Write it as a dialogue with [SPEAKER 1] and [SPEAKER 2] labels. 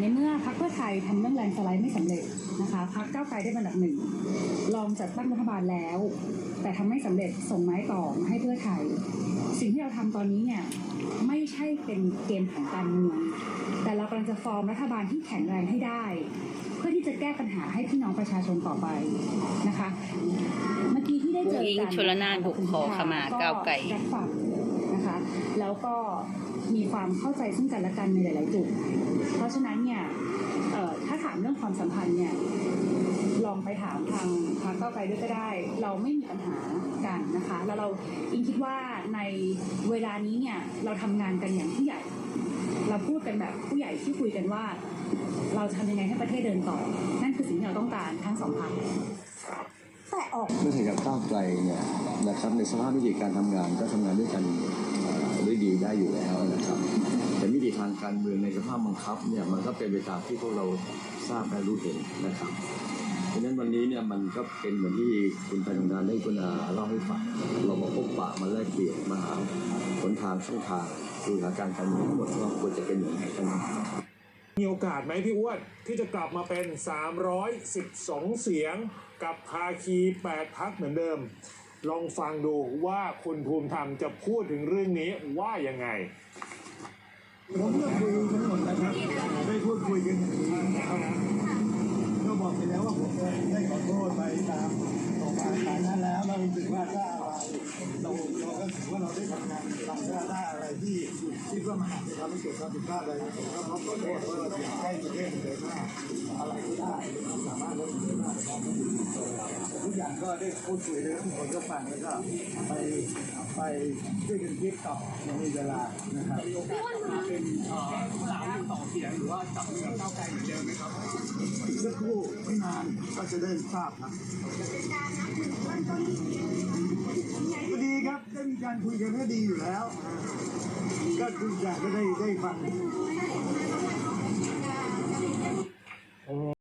[SPEAKER 1] ในเมื่อพรรคเพื่อไทยทำเรื่องแลนด์สไลด์ไม่สำเร็จนะคะพรรคก้าวไกลได้เป็นอันดับหนึ่งลองจัดตั้งรัฐบาลแล้ว แต่ทำไม่สำเร็จส่งไม้ต่อมาให้เพื่อไทย สิ่งที่เราทำตอนนี้เนี่ยไม่ใช่เป็นเกมของการเมืองแต่เรากำลังจะฟอร์มรัฐบาลที่แข็งแรงให้ได้ เพื่อที่จะแก้ปัญหาให้พี่น้องประชาชนต่อไปนะคะเมื่อกี้ที่ได้เจอ
[SPEAKER 2] อุ้งอิ๊
[SPEAKER 1] กั
[SPEAKER 2] งชลนานบุกขอขมาก้าวไกล
[SPEAKER 1] รับฟังนะคะ แล้วก็มีความเข้าใจซึ่งกันและกันในหลาย ๆ จุดเพ ราะฉะนั้นเนี่ยเอ่อถ้าถามเรื่องความสัมพันธ์เนี่ยลองไปถามทางทางก้าวไกลด้วยก็ได้ เราไม่มีปัญหากันนะคะ แล้วเราอิงคิดว่าในเวลานี้เนี่ยเราทำงานกันอย่างผู้ใหญ่ เราพูดกันแบบผู้ใหญ่ที่คุยกันว่า เราจะทำยังไงให้ประเทศเดินต่อ นั่นคือสิ่งที่เราต้องการทั้งสองพรรคแต่ออก
[SPEAKER 3] เพื่อไทยกับก้าวไกลเนี่ยนะครับในสภาพวิธีการทำงานก็ทำงานด้วยกันเอ่อด้วยดีได้อยู่แล้วนะครับ แต่วิธีทางการเมืองในสภาพบังคับเนี่ยมันก็เป็นไปตามที่พวกเราทราบและรู้เห็นนะครับเพราะฉะนั้นวันนี้เนี่ยมันก็เป็นเหมือนที่คุณธนาได้คุณอาเล่าให้ฟังเรามาพบปะมาแลกเปลี่ยนมาหาหนทางช่องทางดูสถานการณ์การเมืองทั้งหมดว่าควรจะเป็นอย่างไรกัน
[SPEAKER 4] มีโอกาสไหมพี่อ้วนที่จะกลับมาเป็น 312 เสียงกับภาคี 8 พักเหมือนเดิม ลองฟังดูว่าคุณภูมิธรรมจะพูดถึงเรื่องนี้ว่ายังไง
[SPEAKER 5] ผมก็คุยทั้งหมดนะครับได้พูดคุยกันก็บอกไปแล้วว่าผมได้ขอโทษไปตามตรงอาการนั้นแล้วเราถือว่าถ้าอะไรเราเราก็ถือว่าเราได้ทำงานทำได้ได้อะไรที่ที่เพื่อมาหาความรู้สึกความผิดพลาดอะไรผมก็ขอโทษเพราะเราอยากให้ประเทศเดินหน้าอะไร ทุกอย่างก็ได้พูดคุยแล้ทุกคนก็ฟังแล้วก็ไปไปช่วยกันคิดต่อยังมีเวลานะครับอีกสักครู่ไม่นานก็จะได้ทราบครับก็ดีครับได้มีการคุยกันก็ดีอยู่แล้ว ก็ทุกอย่างก็ได้ได้ฟัง